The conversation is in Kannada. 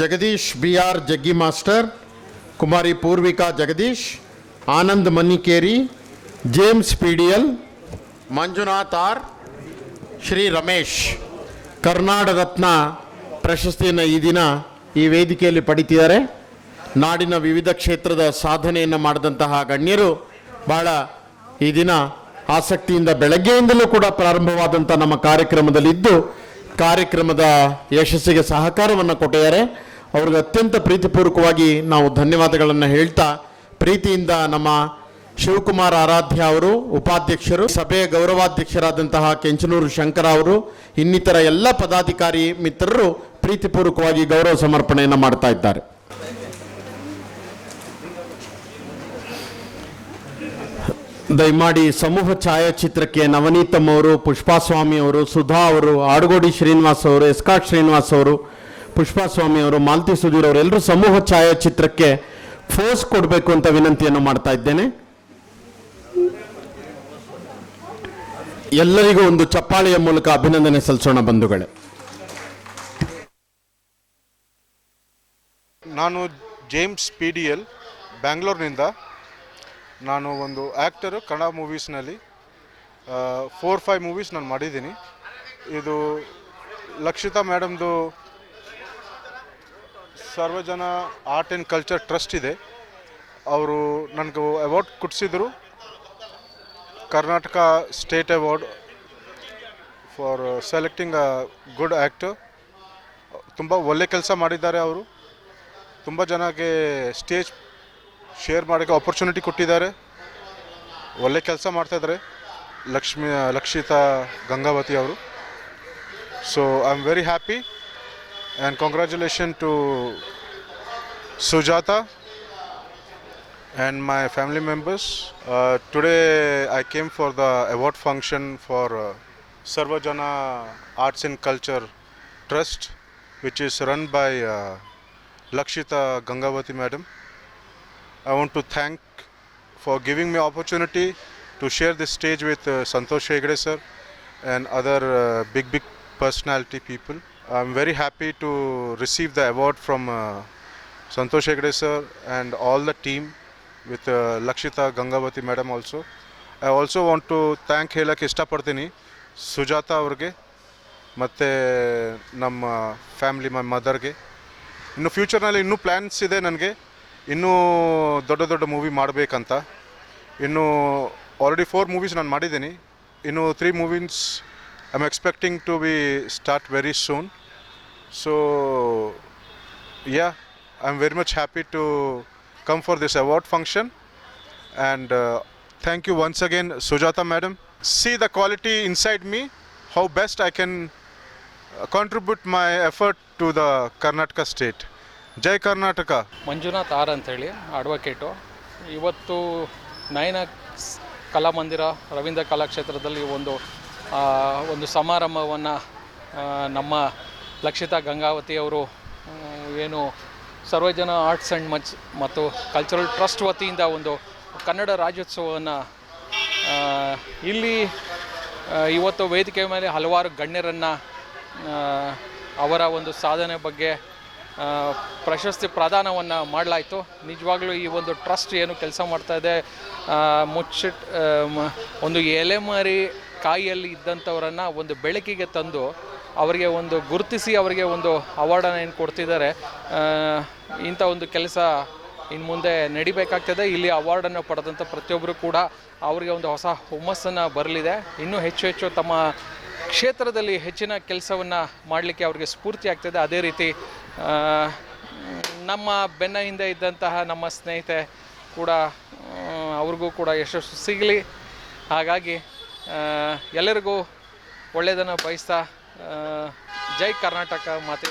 Jagadish B R Jaggi master, Kumari Poorvika Jagadish, Anand Mannikeri, James P D L Manjunath R, Shri Ramesh. Karnada Ratna ಪ್ರಶಸ್ತಿಯನ್ನು ಈ ದಿನ ಈ ವೇದಿಕೆಯಲ್ಲಿ ಪಡಿತಿದ್ದಾರೆ. ನಾಡಿನ ವಿವಿಧ ಕ್ಷೇತ್ರದ ಸಾಧನೆಯನ್ನು ಮಾಡಿದಂತಹ ಗಣ್ಯರು ಬಹಳ ಈ ದಿನ ಆಸಕ್ತಿಯಿಂದ ಬೆಳಗ್ಗೆಯಿಂದಲೂ ಕೂಡ ಪ್ರಾರಂಭವಾದಂಥ ನಮ್ಮ ಕಾರ್ಯಕ್ರಮದಲ್ಲಿದ್ದು, ಕಾರ್ಯಕ್ರಮದ ಯಶಸ್ಸಿಗೆ ಸಹಕಾರವನ್ನು ಕೊಟ್ಟಿದ್ದಾರೆ. ಅವ್ರಿಗೆ ಅತ್ಯಂತ ಪ್ರೀತಿಪೂರ್ವಕವಾಗಿ ನಾವು ಧನ್ಯವಾದಗಳನ್ನು ಹೇಳ್ತಾ, ಪ್ರೀತಿಯಿಂದ ನಮ್ಮ ಶಿವಕುಮಾರ್ ಆರಾಧ್ಯ ಅವರು, ಉಪಾಧ್ಯಕ್ಷರು ಸಭೆಯ ಗೌರವಾಧ್ಯಕ್ಷರಾದಂತಹ ಕೆಂಚನೂರು ಶಂಕರ ಅವರು, ಇನ್ನಿತರ ಎಲ್ಲ ಪದಾಧಿಕಾರಿ ಮಿತ್ರರು ಪ್ರೀತಿಪೂರ್ವಕವಾಗಿ ಗೌರವ ಸಮರ್ಪಣೆಯನ್ನು ಮಾಡ್ತಾ ಇದ್ದಾರೆ. ದಯಮಾಡಿ ಸಮೂಹ ಛಾಯಾಚಿತ್ರಕ್ಕೆ ನವನೀತಮ್ ಅವರು, ಪುಷ್ಪಾಸ್ವಾಮಿ ಅವರು, ಸುಧಾ ಅವರು, ಆಡುಗೋಡಿ ಶ್ರೀನಿವಾಸ್ ಅವರು, ಎಸ್ಕಾಟ್ ಶ್ರೀನಿವಾಸ್ ಅವರು ಪುಷ್ಪಾಸ್ವಾಮಿ ಅವರು, ಮಾಲತಿ ಸುಧೀರ್ ಅವರು ಎಲ್ಲರೂ ಸಮೂಹ ಛಾಯಾಚಿತ್ರಕ್ಕೆ ಫೋಸ್ ಕೊಡಬೇಕು ಅಂತ ವಿನಂತಿಯನ್ನು ಮಾಡ್ತಾ ಇದ್ದೇನೆ. ಎಲ್ಲರಿಗೂ ಒಂದು ಚಪ್ಪಾಳೆಯ ಮೂಲಕ ಅಭಿನಂದನೆ ಸಲ್ಲಿಸೋಣ ಬಂಧುಗಳೇ. ನಾನು ಜೇಮ್ಸ್ ಪಿ ಡಿ ಎಲ್, ಬ್ಯಾಂಗ್ಳೂರಿನಿಂದ. ನಾನು ಒಂದು ಆ್ಯಕ್ಟರು, ಕನ್ನಡ ಮೂವೀಸ್ನಲ್ಲಿ ಫೋರ್ ಫೈವ್ ಮೂವೀಸ್ ನಾನು ಮಾಡಿದ್ದೀನಿ. ಇದು Lakshita ಮೇಡಮ್ದು Sarvajana art and culture trust ಇದೆ. ಅವರು ನನಗೆ award ಕೊಡಿಸಿದರು. Karnataka state award for selecting a good actor ತುಂಬ ಒಳ್ಳೆ ಕೆಲಸ ಮಾಡಿದ್ದಾರೆ ಅವರು. ತುಂಬ ಜನಕ್ಕೆ ಸ್ಟೇಜ್ ಶೇರ್ ಮಾಡೋಕ್ಕೆ ಆಪರ್ಚುನಿಟಿ ಕೊಟ್ಟಿದ್ದಾರೆ. ಒಳ್ಳೆ ಕೆಲಸ ಮಾಡ್ತಾಯಿದ್ದಾರೆ ಲಕ್ಷ್ಮಿ, ಲಕ್ಷಿತಾ ಗಂಗಾವತಿ ಅವರು. So I am very happy and congratulations to Sujata and my family members. Uh, today I came for the award function for uh, Sarvajana Arts and Culture Trust, which is run by uh, Lakshita Gangavati madam. I want to thank for giving me opportunity to share this stage with uh, Santosh Hegde sir and other uh, big big personality people. I'm very happy to receive the award from uh, Santosh Hegde sir and all the team with uh, Lakshita Gangavati madam also. I also want to thank ಹೇಳಕ್ಕೆ ಇಷ್ಟಪಡ್ತೀನಿ ಸುಜಾತ ಅವ್ರಿಗೆ ಮತ್ತು ನಮ್ಮ ಫ್ಯಾಮ್ಲಿ ಮೈ ಮದರ್ಗೆ ಇನ್ನು ಫ್ಯೂಚರ್ನಲ್ಲಿ ಇನ್ನೂ ಪ್ಲ್ಯಾನ್ಸ್ ಇದೆ ನನಗೆ ಇನ್ನೂ ದೊಡ್ಡ ದೊಡ್ಡ ಮೂವಿ ಮಾಡಬೇಕಂತ ಇನ್ನು ಆಲ್ರೆಡಿ ಫೋರ್ ಮೂವೀಸ್ ನಾನು ಮಾಡಿದ್ದೀನಿ ಇನ್ನು three movies I expecting to be start very soon. So yeah i'm very much happy to come for this award function and uh, thank you once again sujata madam see the quality inside me how best i can uh, contribute my effort to the karnataka state jai karnataka Manjunath R ಅಂಥೇಳಿ ಅಡ್ವೊಕೇಟು ಇವತ್ತು ನಯನ ಕಲಾಮಂದಿರ ರವೀಂದ್ರ ಕಲಾಕ್ಷೇತ್ರದಲ್ಲಿ ಒಂದು ಒಂದು ಸಮಾರಂಭವನ್ನು ನಮ್ಮ ಲಕ್ಷಿತಾ ಗಂಗಾವತಿ ಅವರು ಏನು ಸರ್ವಜನ ಆರ್ಟ್ಸ್ ಆ್ಯಂಡ್ ಮಚ್ ಮತ್ತು ಕಲ್ಚರಲ್ ಟ್ರಸ್ಟ್ ವತಿಯಿಂದ ಒಂದು ಕನ್ನಡ ರಾಜ್ಯೋತ್ಸವವನ್ನು ಇಲ್ಲಿ ಇವತ್ತು ವೇದಿಕೆ ಮೇಲೆ ಹಲವಾರು ಗಣ್ಯರನ್ನು ಅವರ ಒಂದು ಸಾಧನೆ ಬಗ್ಗೆ ಪ್ರಶಸ್ತಿ ಪ್ರದಾನವನ್ನು ಮಾಡಲಾಯಿತು. ನಿಜವಾಗ್ಲೂ ಈ ಒಂದು ಟ್ರಸ್ಟ್ ಏನು ಕೆಲಸ ಮಾಡ್ತಾ ಇದೆ. ಆ, ಮುಚ್ಚಿಟ್ ಒಂದು ಎಲೆಮರಿ ಕಾಯಿಯಲ್ಲಿ ಇದ್ದಂಥವರನ್ನು ಒಂದು ಬೆಳಕಿಗೆ ತಂದು ಅವರಿಗೆ ಒಂದು ಗುರುತಿಸಿ ಅವರಿಗೆ ಒಂದು ಅವಾರ್ಡನ್ನು ಏನು ಕೊಡ್ತಿದ್ದಾರೆ. ಇಂಥ ಒಂದು ಕೆಲಸ ಇನ್ನು ಮುಂದೆ ನಡಿಬೇಕಾಗ್ತದೆ. ಇಲ್ಲಿ ಅವಾರ್ಡನ್ನು ಪಡೆದಂಥ ಪ್ರತಿಯೊಬ್ಬರು ಕೂಡ ಅವರಿಗೆ ಒಂದು ಹೊಸ ಹುಮ್ಮಸ್ಸನ್ನು ಬರಲಿದೆ. ಇನ್ನೂ ಹೆಚ್ಚು ಹೆಚ್ಚು ತಮ್ಮ ಕ್ಷೇತ್ರದಲ್ಲಿ ಹೆಚ್ಚಿನ ಕೆಲಸವನ್ನು ಮಾಡಲಿಕ್ಕೆ ಅವರಿಗೆ ಸ್ಫೂರ್ತಿ ಆಗ್ತದೆ. ಅದೇ ರೀತಿ ನಮ್ಮ ಬೆನ್ನ ಹಿಂದೆ ಇದ್ದಂತಹ ನಮ್ಮ ಸ್ನೇಹಿತೆ ಕೂಡ ಅವ್ರಿಗೂ ಕೂಡ ಯಶಸ್ಸು ಸಿಗಲಿ. ಹಾಗಾಗಿ ಎಲ್ಲರಿಗೂ ಒಳ್ಳೆಯದನ್ನು ಬಯಸ್ತಾ ಜೈ ಕರ್ನಾಟಕ ಮಾತೆ.